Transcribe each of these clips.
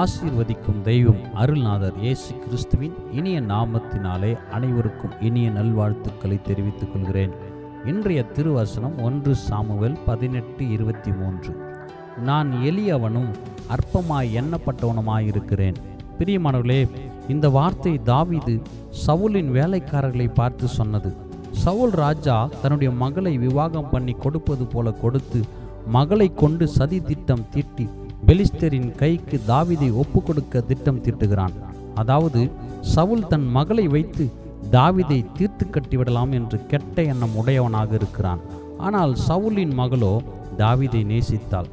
ஆசீர்வதிக்கும் தெய்வம் அருள்நாதர் இயேசு கிறிஸ்துவின் இனிய நாமத்தினாலே அனைவருக்கும் இனிய நல்வாழ்த்துக்களை தெரிவித்துக் கொள்கிறேன். இன்றைய திருவசனம் ஒன்று சாமுவேல் பதினெட்டு இருபத்தி மூன்று. நான் எளியவனும் அற்பமாய் எண்ணப்பட்டவனுமாயிருக்கிறேன். பிரியமானவர்களே இந்த வார்த்தை தாவிது சவுலின் வேலைக்காரர்களை பார்த்து சொன்னது. சவுல் ராஜா தன்னுடைய மகளை விவாகம் பண்ணி கொடுப்பது போல கொடுத்து மகளை கொண்டு சதி திட்டம் தீட்டி பெலிஸ்தரின் கைக்கு தாவிதை ஒப்பு கொடுக்க திட்டம் தீட்டுகிறான். அதாவது சவுல் தன் மகளை வைத்து தாவிதை தீர்த்து கட்டிவிடலாம் என்று கெட்ட எண்ணம் உடையவனாக இருக்கிறான். ஆனால் சவுலின் மகளோ தாவிதை நேசித்தாள்.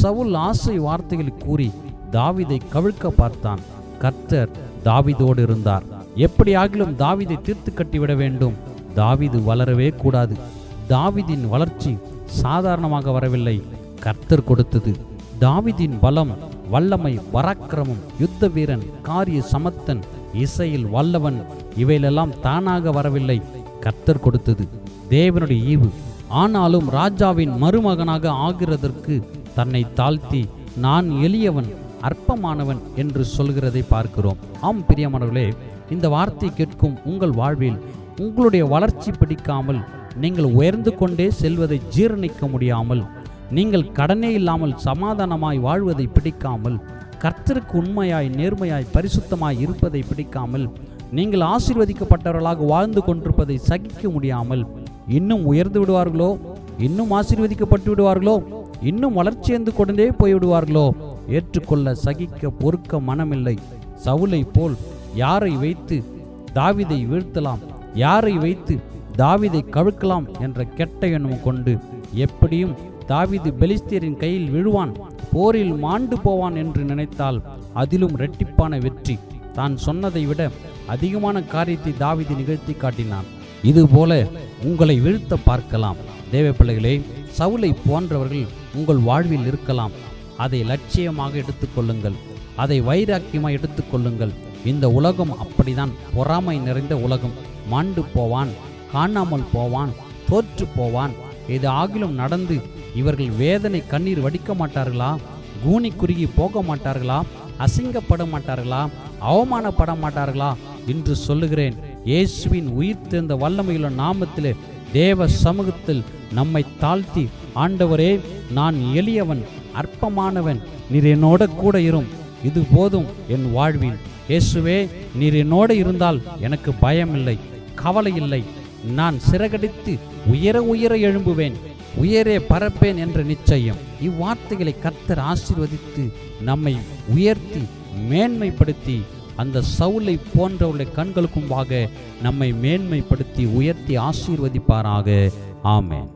சவுல் ஆசை வார்த்தைகள் கூறி தாவிதை கவிழ்க்க பார்த்தான். கர்த்தர் தாவிதோடு இருந்தார். எப்படியாகிலும் தாவிதை தீர்த்து கட்டிவிட வேண்டும். தாவிது வளரவே கூடாது. தாவிதின் வளர்ச்சி சாதாரணமாக வரவில்லை. கர்த்தர் கொடுத்தது தாவிதின் பலம் வல்லமை பராக்கிரமம் யுத்த வீரன் காரிய சமத்தன் இசையில் வல்லவன் இவையிலெல்லாம் தானாக வரவில்லை. கர்த்தர் கொடுத்தது தேவனுடைய ஈவு. ஆனாலும் ராஜாவின் மருமகனாக ஆகிறதற்கு தன்னை தாழ்த்தி நான் எளியவன் அற்பமானவன் என்று சொல்கிறதை பார்க்கிறோம். ஆம் பிரியமானவர்களே இந்த வார்த்தை கேட்கும் உங்கள் வாழ்வில் உங்களுடைய வளர்ச்சி பிடிக்காமல் நீங்கள் உயர்ந்து கொண்டே செல்வதை ஜீரணிக்க முடியாமல் நீங்கள் கடனே இல்லாமல் சமாதானமாய் வாழ்வதை பிடிக்காமல் கர்த்தருக்கு உண்மையாய் நேர்மையாய் பரிசுத்தமாய் இருப்பதை பிடிக்காமல் நீங்கள் ஆசீர்வதிக்கப்பட்டவர்களாக வாழ்ந்து கொண்டிருப்பதை சகிக்க முடியாமல் இன்னும் உயர்ந்து விடுவார்களோ? இன்னும் ஆசீர்வதிக்கப்பட்டு விடுவார்களோ? இன்னும் வளர்ச்சியந்து கொண்டே போய்விடுவார்களோ ஏற்றுக்கொள்ள சகிக்க பொறுக்க மனமில்லை. சவுலை போல் யாரை வைத்து தாவிதை வீழ்த்தலாம்? யாரை வைத்து தாவிதை கழுக்கலாம்? என்ற கெட்ட எண்ணம் கொண்டு எப்படியும் தாவிது பெலிஸ்தியரின் கையில் விழுவான் போரில் மாண்டு போவான் என்று நினைத்தால் அதிலும் இரட்டிப்பான வெற்றி. தான் சொன்னதை விட அதிகமான காரியத்தை தாவிது நிகழ்த்தி காட்டினான். இதுபோல உங்களை வீழ்த்த பார்க்கலாம். தேவ பிள்ளைகளே சவுலை போன்றவர்கள் உங்கள் வாழ்வில் இருக்கலாம். அதை லட்சியமாக எடுத்துக்கொள்ளுங்கள். அதை வைராக்கியமாக எடுத்துக்கொள்ளுங்கள். இந்த உலகம் அப்படிதான் பொறாமை நிறைந்த உலகம். மாண்டு போவான் காணாமல் போவான் தோற்று போவான். இது ஆகிலும் நடந்து இவர்கள் வேதனை கண்ணீர் வடிக்க மாட்டார்களா? கூனி குறுகி போக மாட்டார்களா? அசிங்கப்பட மாட்டார்களா? அவமானப்பட மாட்டார்களா? என்று சொல்லுகிறேன். இயேசுவின் உயிர் தேர்ந்த வல்லமையுள்ள நாமத்திலே தேவ சமூகத்தில் நம்மை தாழ்த்தி ஆண்டவரே நான் எளியவன் அற்பமானவன் நீர் என்னோட கூட இரும். இது போதும் என் வாழ்வில். இயேசுவே நீர் என்னோட இருந்தால் எனக்கு பயமில்லை கவலை இல்லை நான் சிறகடித்து உயர உயர எழும்புவேன். உயரே பரப்பேன் என்ற நிச்சயம். இவ்வார்த்தைகளை கர்த்தர் ஆசீர்வதித்து நம்மை உயர்த்தி மேன்மைப்படுத்தி அந்த சவுலை போன்றவர்களை கண்களுக்கும்பாக நம்மை மேன்மைப்படுத்தி உயர்த்தி ஆசீர்வதிப்பாராக. ஆமேன்.